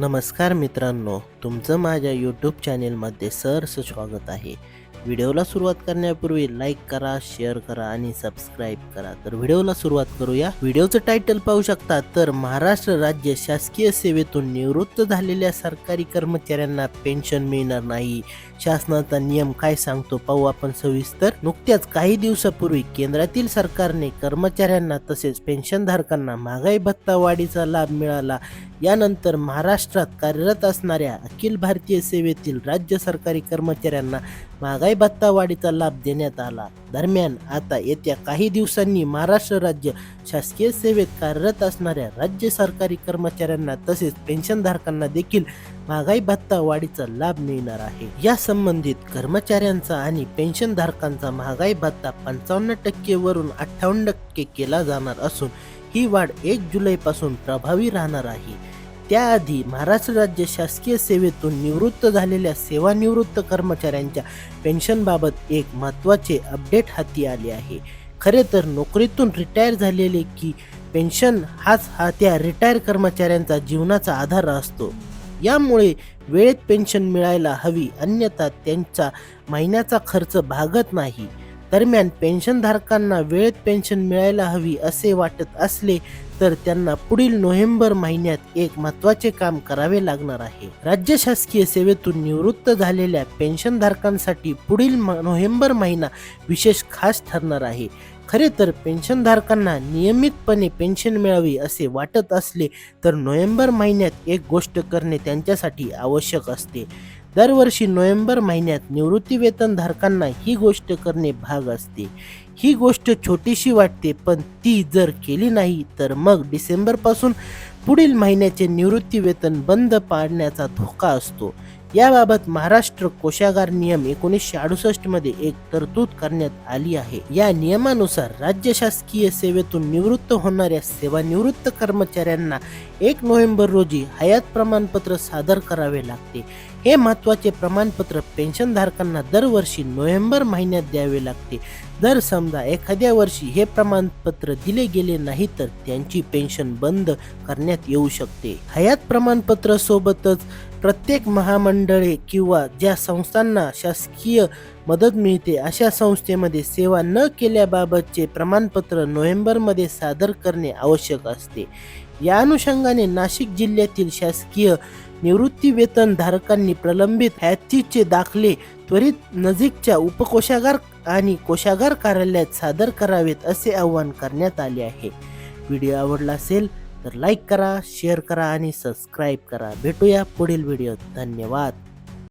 नमस्कार मित्रांनो तुमचं माझ्या यूट्यूब चॅनेलमध्ये सहर्ष स्वागत आहे. व्हिडिओला सुरुवात करण्यापूर्वी लाईक करा शेअर करा आणि सबस्क्राईब करा. तर व्हिडिओला सुरुवात करूया. व्हिडिओचं टायटल पाहू शकता तर महाराष्ट्र राज्य शासकीय सेवेतून निवृत्त झालेल्या सरकारी कर्मचाऱ्यांना पेन्शन मिळणार नाही. शासनाचा नियम काय सांगतो पाहू आपण सविस्तर. नुकत्याच काही दिवसापूर्वी केंद्रातील सरकारने कर्मचाऱ्यांना तसेच पेन्शनधारकांना महागाई भत्ता वाढीचा लाभ मिळाला. यानंतर महाराष्ट्रात कार्यरत असणाऱ्या अखिल भारतीय सेवेतील राज्य सरकारी कर्मचाऱ्यांना महागाई भत्ता वाढीचा लाभ देण्यात आला. दरम्यान आता येत्या काही दिवसांनी महाराष्ट्र राज्य शासकीय सेवेत कार्यरत असणाऱ्या राज्य सरकारी कर्मचाऱ्यांना तसेच पेन्शनधारकांना देखील महागाई भत्ता वाढीचा लाभ मिळणार आहे. या संबंधित कर्मचाऱ्यांचा आणि पेन्शनधारकांचा महागाई भत्ता पंचावन्न टक्के वरून अठ्ठावन्न टक्के केला जाणार असून ही वाढ एक जुलैपासून प्रभावी राहणार आहे. त्याआधी महाराष्ट्र राज्य शासकीय सेवेतून निवृत्त झालेल्या सेवानिवृत्त कर्मचाऱ्यांच्या पेन्शनबाबत एक महत्त्वाचे अपडेट हाती आले आहे. खरे तर नोकरीतून रिटायर झालेले की पेन्शन हाच हा त्या रिटायर कर्मचाऱ्यांचा जीवनाचा आधार असतो. यामुळे वेळेत पेन्शन मिळायला हवी अन्यथा त्यांचा महिन्याचा खर्च भागत नाही. दरम्यान पेन्शनधारकांना वेळेत पेन्शन मिळायला हवी असे वाटत असले तर त्यांना पुढील नोव्हेंबर महिन्यात एक महत्त्वाचे काम करावे लागणार आहे. राज्य शासकीय सेवेतून निवृत्त झालेल्या पेन्शनधारकांसाठी पुढील म- नोव्हेंबर महिना विशेष खास ठरणार आहे. खरे तर पेन्शनधारकांना नियमितपणे पेन्शन मिळावी असे वाटत असले तर नोव्हेंबर महिन्यात एक गोष्ट करणे त्यांच्यासाठी आवश्यक असते. दरवर्षी नोव्हेंबर महिन्यात निवृत्तीवेतनधारकांना ही गोष्ट करणे भाग असते. ही गोष्ट छोटीशी वाटते पण ती जर केली नाही तर मग डिसेंबरपासून पुढील महिन्याचे निवृत्तीवेतन बंद पाडण्याचा धोका असतो. याबाबत महाराष्ट्र कोशागार नियम एकोणीसशे अडुसष्टमध्ये एक तरतूद करण्यात आली आहे. या नियमानुसार राज्य शासकीय सेवेतून निवृत्त होणाऱ्या सेवानिवृत्त कर्मचाऱ्यांना एक नोव्हेंबर रोजी हयात प्रमाणपत्र सादर करावे लागते. हे महत्त्वाचे प्रमाणपत्र पेन्शनधारकांना दरवर्षी नोव्हेंबर महिन्यात द्यावे लागते. जर समजा एखाद्या वर्षी हे प्रमाणपत्र दिले गेले नाही तर त्यांची पेन्शन बंद करण्यात येऊ शकते. हयात प्रमाणपत्र सोबतच प्रत्येक महामंडळे किंवा ज्या संस्थांना शासकीय मदत मिळते अशा संस्थेमध्ये सेवा न केल्याबाबतचे प्रमाणपत्र नोव्हेंबरमध्ये सादर करणे आवश्यक असते. या अनुषंगाने नाशिक जिल्ह्यातील शासकीय निवृत्ती वेतन धारकांनी प्रलंबित हॅथीचे दाखले त्वरित नजीकच्या उपकोशागार आणि कोशागार कार्यालयात सादर करावेत असे आवाहन करण्यात आले आहे. व्हिडिओ आवडला असेल तर लाईक करा शेअर करा आणि सबस्क्राईब करा. भेटूया पुढील व्हिडिओत धन्यवाद.